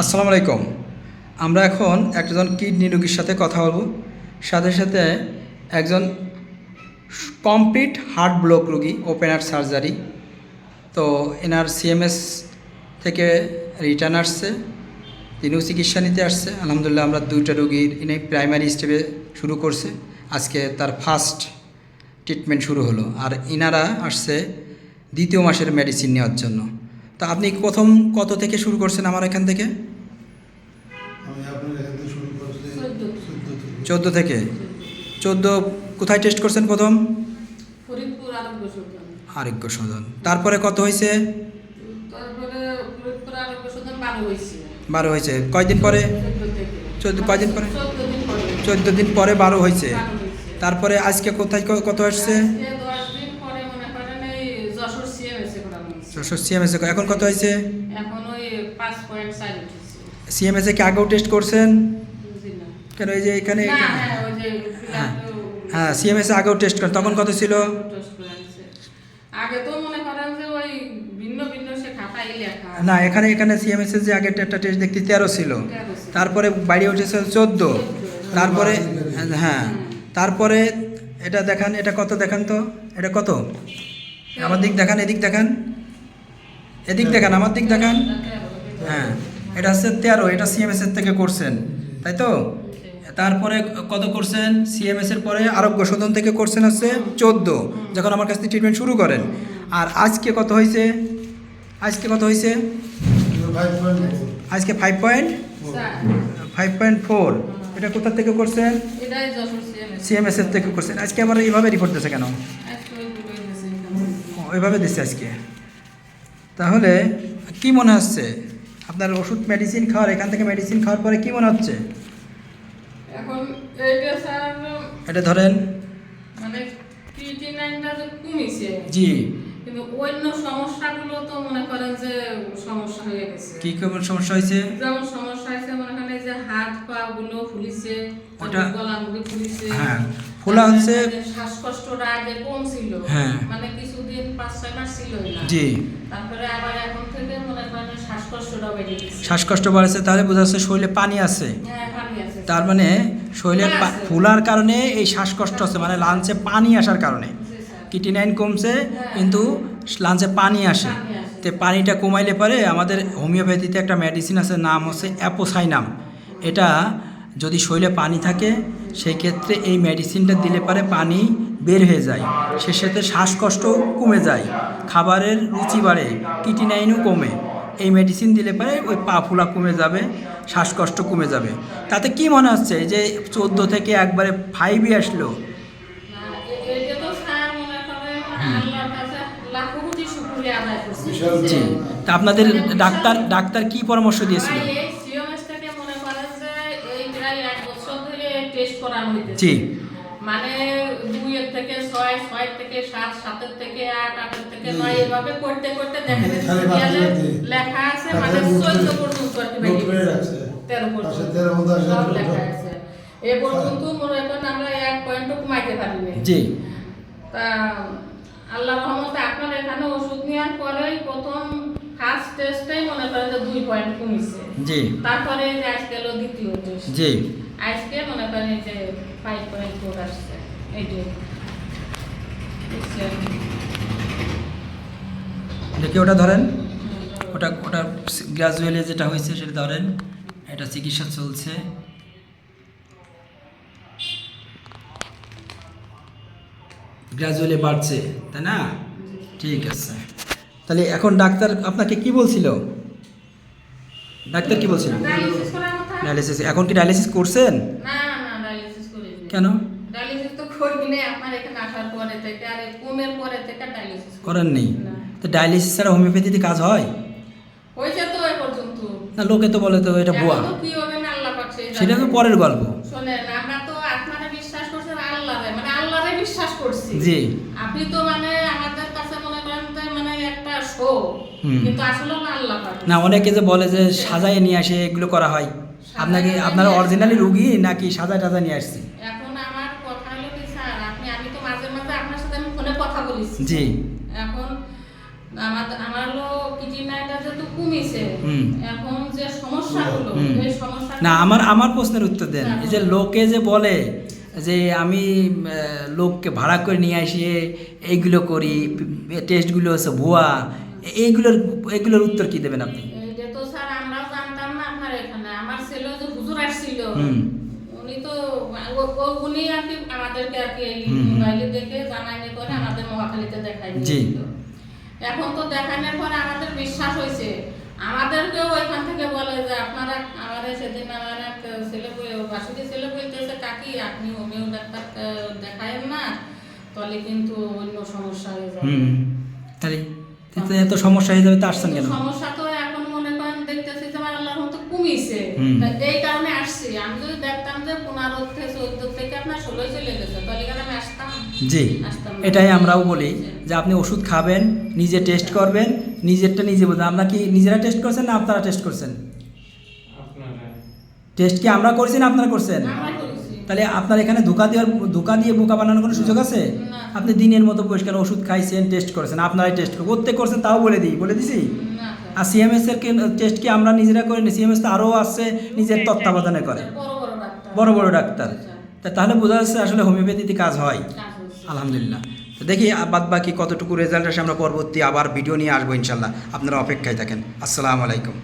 আসসালামু আলাইকুম। আমরা এখন একজন কিডনি রোগীর সাথে কথা বলব। সাথে সাথে একজন কমপ্লিট হার্ট ব্লক রোগী, ওপেন হার্ট সার্জারি। তো এনার সিএমএস থেকে রিটার্ন আসছে, তিনিও চিকিৎসা নিতে আসছে। আলহামদুলিল্লাহ আমরা দুইটা রোগীর, ইনি প্রাইমারি স্টেপে শুরু করছে। আজকে তার ফার্স্ট ট্রিটমেন্ট শুরু হলো। আর ইনারা আসছে দ্বিতীয় মাসের মেডিসিন নেওয়ার জন্য। তো আপনি প্রথম কত থেকে শুরু করছেন আমার এখান থেকে? আমি থেকে চোদ্দ। থেকে। চোদ্দ কোথায় টেস্ট করছেন প্রথম? আরোগ্য সদন তারপরে কত হয়েছে? তারপরে ফরিদপুর আরোগ্য সদন বারো হয়েছে। কয়দিন পরে? চোদ্দ কয়দিন পরে? চোদ্দ দিন পরে। চোদ্দ দিন পরে বারো হয়েছে। তারপরে আজকে কোথায় কত আসছে আজকে দশ দিন পরে মনে করেন এই যশোর সিএমএসে হয়েছে সিএমএস এখন কত হয়েছে? এখন ওই পাঁচ পয়েন্ট চার কি আগেও টেস্ট করছেন? কেন এই যে এখানে না হ্যাঁ ওই যে হ্যাঁ। হ্যাঁ আগেও টেস্ট করেন। তখন কত ছিল। আগে তো মনে করেন যে ওই ভিন্ন ভিন্ন সে খাতায় লেখা। না এখানে এখানে সিএমএস যে আগে একটা টেস্ট দেখতে তেরো ছিল। তারপরে বাইরে উঠেছে চোদ্দ। তারপরে হ্যাঁ তারপরে এটা দেখান এটা কত দেখান তো? এটা কত? আমার দিক দেখান এদিক দেখান। এদিক দেখান আমার দিক দেখান। হ্যাঁ এটা হচ্ছে তেরো এটা সিএমএস এর থেকে করছেন তাই তো? তারপরে কত করছেন? সিএমএস এর পরে আরোগ্য সদন থেকে করছেন হচ্ছে চোদ্দ যখন আমার কাছ থেকে ট্রিটমেন্ট শুরু করেন। আর আজকে কত হয়েছে? আজকে কত হয়েছে? আজকে five point five point four এটা কোথা থেকে করছেন? সিএমএস এর থেকে করছেন। আজকে আবার এইভাবে রিপোর্ট কেন? দিয়েছে। ও, ওইভাবে দিচ্ছে আজকে? তাহলে কি মনে হচ্ছে? আপনার ওষুধ মেডিসিন খাওয়ার এখান থেকে মেডিসিন খাওয়ার পরে কি মনে হচ্ছে? এখন এইটা স্যার এটা ধরেন। মানে ক্রিয়েটিনাইনটা যে কমিছে। জি। কিন্তু অন্য সমস্যাগুলো তো মনে করেন যে সমস্যা হয়ে গেছে। কি কেমন সমস্যা হয়েছে? যেমন সমস্যা হয়েছে মনে করেন যে হাত পা গুলো ফুলিছে ওটা- গলা মুখে ফুলিছে। হ্যাঁ, ফোলা হচ্ছে শ্বাসকষ্টটা আগে কম ছিল হ্যাঁ। মানে কিছুদিন পাঁচ ছয় মাস ছিলই জি তারপরে আবার এখন থেকে মনে করেন শ্বাসকষ্টটা বেড়ে গেছে শ্বাসকষ্ট বাড়ছে তাহলে বোঝা যাচ্ছে শরীরে পানি আছে হ্যাঁ পানি আছে তার মানে শরীরে। ফুলার কারণে এই শ্বাসকষ্ট আছে মানে লাঞ্চে পানি আসার কারণে জি স্যার। কিটিনাইন কমছে হ্যাঁ। কিন্তু লাঞ্চে পানি আসে পানি আসে। তে পানিটা কমাইলে পরে আমাদের হোমিওপ্যাথিতে একটা মেডিসিন আছে নাম হচ্ছে অ্যাপোসাইনাম এটা যদি শরীরে পানি থাকে সেই ক্ষেত্রে এই মেডিসিনটা দিলে পারে পানি বের হয়ে যায়। সে সাথে শ্বাসকষ্টও কমে যায়। খাবারের রুচি বাড়ে কিটিনাইনও কমে। এই মেডিসিন দিলে পরে ওই পা ফুলা কমে যাবে শ্বাসকষ্ট কমে যাবে। তাতে কি মনে হচ্ছে যে চোদ্দ থেকে একবারে ফাইভই আসলো। বিশাল জি। তা আপনাদের ডাক্তার ডাক্তার কি পরামর্শ দিয়েছিল। জি। মানে দুইয়ের থেকে ছয় ছয়ের থেকে সাত সাতের থেকে আট আটের থেকে নয় এভাবে করতে করতে দেখা যাচ্ছে। লেখা আছে মানে চোদ্দ পর্যন্ত। রাখছে। তেরো পর্যন্ত। সব লেখা আছে। এ পর্যন্ত মনে করেন আমরা এক পয়েন্টও কমাইতে পারিনি। জি। তা আল্লাহ রহমতে আপনার এখানে ওষুধ নেওয়ার পরেই প্রথম ফার্স্ট টেস্টেই মনে করেন যে দুই পয়েন্ট কমিছে। জি। তারপরে যে আজকে দ্বিতীয় টেস্ট জি। আজকে মনে করেন যে ফাইভ পয়েন্ট ফোর আসছে এই দেখি ওটা ধরেন? ওটা ওটা গ্রাজুয়ালি যেটা হয়েছে সেটা ধরেন। এটা চিকিৎসা চলছে। গ্রাজুয়ালি বাড়ছে তাই না? ঠিক আছে। তাহলে এখন ডাক্তার আপনাকে কি বলছিল? ডাক্তার কি বলছিল? ডায়ালিসিস ডায়ালিসিস এখন কি ডায়ালিসিস করছেন না না ডায়ালিসিস করিনি কেন? ডায়ালিসিস তো আপনার এখানে আসার পরে থেকে আর কমের পরে থেকে ডায়ালিসিস করেন নেই। তো ডায়ালিসিস ছাড়া হোমিওপ্যাথিতে কাজ হয়? হয়েছে তো এ পর্যন্ত। না লোকে তো বলে তো এটা ভুয়া। কি হবে না আল্লাহ পাক সেটা তো পরের গল্প। শোনেন আমরা তো আপনারা বিশ্বাস করছেন আল্লাহরে মানে আল্লাহরে বিশ্বাস করছি। জি। আপনি তো মানে আমাদের কাছে মনে করেন যে মানে একটা শো। কিন্তু আসলে না আল্লাহ পাক। না অনেকে যে বলে যে সাজায় নিয়ে আসে এগুলো করা হয়। আপনাকে আপনারা অরিজিনালি রুগী নাকি সাজায় টাজা নিয়ে আসছি এখন আমার কথা হলো কি স্যার আপনি আমি তো মাঝে মাঝে আপনার সাথে আমি ফোনে কথা বলেছি জি। এখন আমার আমার হলো কিডনিটা যেহেতু কমিছে। এখন যে সমস্যাগুলো হুম। এই সমস্যা না আমার আমার প্রশ্নের উত্তর দেন। এই যে লোকে যে বলে যে আমি লোককে ভাড়া করে নিয়ে আসি এইগুলো করি টেস্টগুলো হচ্ছে ভুয়া এইগুলোর এইগুলোর উত্তর কি দেবেন আপনি? এইটা তো স্যার আমরাও জানতাম না আপনার এখানে। আমার ছেলে যে হুজুর আসছিল। উনি তো উনি আর কি আমাদেরকে আর কি এই। মোবাইলে দেখে জানাইনি করে আমাদের মহাখালীতে দেখাই দিয়েছিল। এখন তো দেখানোর পরে আমাদের বিশ্বাস হয়েছে। আমাদেরকেও ওইখান থেকে বলে যে আপনারা সেদিন আমার এক ছেলে ছেলে বলতেছে কাকি আপনি হোমিও ডাক্তার দেখায়েন না তাহলে কিন্তু অন্য সমস্যা হয়ে যাবে। তাহলে এত সমস্যা হয়ে যাবে তা আসছেন কেন? সমস্যা তো এখন মনে করেন দেখতেছি যে আমার আল্লাহর মতো কমিছে এই কারণে আসছি। আমি জি এটাই আমরাও বলি যে আপনি ওষুধ খাবেন নিজে টেস্ট করবেন নিজেরটা নিজে বলবেন আমরা কি নিজেরা টেস্ট করছেন না আপনারা টেস্ট করছেন? টেস্ট কি আমরা করছি না আপনারা করছেন? তাহলে আপনার এখানে ধোকা দেওয়ার ধোকা দিয়ে বোকা বানানোর কোনো সুযোগ আছে? আপনি দিনের মতো পরিষ্কার ওষুধ খাইছেন টেস্ট করেছেন আপনারাই টেস্ট করবেন প্রত্যেক করছেন তাও বলে দিই বলে দিছি? আর সিএমএস এর টেস্ট কি আমরা নিজেরা করিনি? সিএমএস তো আরও আছে নিজের তত্ত্বাবধানে করে। বড় বড় ডাক্তার। তাহলে বোঝা যাচ্ছে আসলে হোমিওপ্যাথিতে কাজ হয়। আলহামদুলিল্লাহ। তো দেখি বাদ বাকি কতটুকু রেজাল্ট আছে আমরা পরবর্তী আবার ভিডিও নিয়ে আসব ইনশাল্লাহ। আপনারা অপেক্ষায় থাকেন। আসসালামু আলাইকুম।